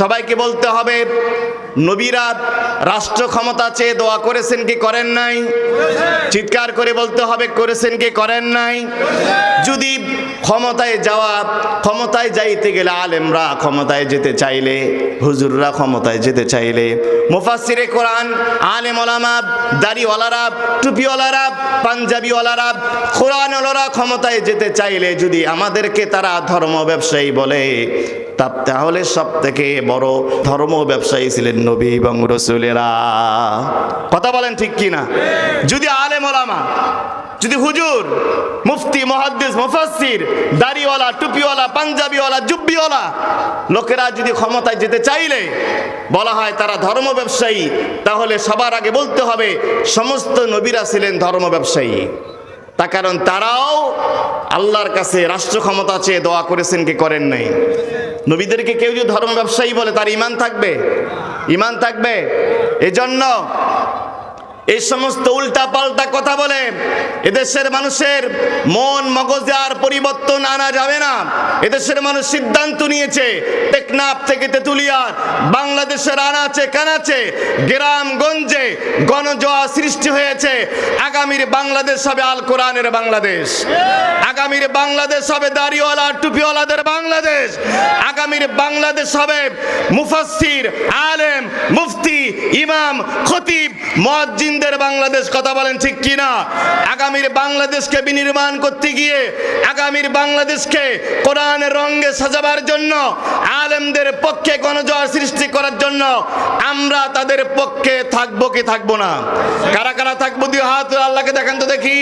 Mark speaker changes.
Speaker 1: সবাইকে বলতে হবে, নবীরা রাষ্ট্র ক্ষমতা চেয়ে দোয়া করেছেন কি করেন নাই? চিৎকার করে বলতে হবে, করেছেন কি করেন নাই? যদি ক্ষমতায় যাওয়া, ক্ষমতায় যাইতে গেলে আলেমরা ক্ষমতায় যেতে চাইলে, হুজুররা ক্ষমতায় যেতে চাইলে। মুফাসসিরে কোরআন, আলেম ওলামা, দাড়িওয়ালারা, টুপিওয়ালারা, পাঞ্জাবিওয়ালারা, কোরআনওয়ালারা ক্ষমতায় যেতে চাইলে যদি আমাদেরকে তারা ধর্ম ব্যবসায়ী বলে, তা তাহলে সব থেকে বড় ধর্ম ব্যবসায়ী ছিলেন নবী এবং রসুলেরা। কথা বলেন ঠিক কি না যদি আলেম ওলামা, যদি হুজুর মুফতি মহাদ্দিস, মুফাসসির, দাড়িওয়ালা, টুপিওয়ালা, পাঞ্জাবিওয়ালা, জুব্বিওয়ালা। লোকেরা যদি ক্ষমতায় যেতে চাইলে, বলা হয় তারা ধর্ম ব্যবসায়ী, তাহলে সবার আগে বলতে হবে, সমস্ত নবীরা ছিলেন ধর্ম ব্যবসায়ী। তা কারণ তারাও আল্লাহর কাছে রাষ্ট্র ক্ষমতা চেয়ে দোয়া করেছেন, কি করেন নাই। নবীদেরকে কেউ যদি ধর্ম ব্যবসায়ী বলে, তার ইমান থাকবে? ইমান থাকবে? এজন্য এই সমস্ত উল্টা পাল্টা কথা বলে এদেশের মানুষের মন মগজে আর পরিবর্তন আনা যাবে না। এদেশের মানুষ সিদ্ধান্ত নিয়েছে, টেকনাফ থেকে তেতুলিয়া বাংলাদেশের আনাচে কানাচে গ্রামগঞ্জে গণজোয়া সৃষ্টি হয়েছে। আগামীর বাংলাদেশ হবে আল কোরআনের বাংলাদেশ। আগামীর বাংলাদেশ হবে দাড়িওয়ালা, টুপিওয়ালাদের বাংলাদেশ। আগামীর বাংলাদেশ হবে মুফাসসির, আলেম, মুফতি, ইমাম, খতিব মুয়াজ্জিনদের বাংলাদেশ কথা বলেন ঠিক কিনা? আগামীর বাংলাদেশকে বিনির্মাণ করতে গিয়ে, আগামীর বাংলাদেশকে কোরআনের রঙে সাজাবার জন্য, আলেমদের পক্ষে গণজোয়ার সৃষ্টি করার জন্য আমরা তাদের পক্ষে থাকব কি থাকব না? কারা কারা থাকব? দিয়ে হাত, আল্লাহকে দেখেন তো দেখি।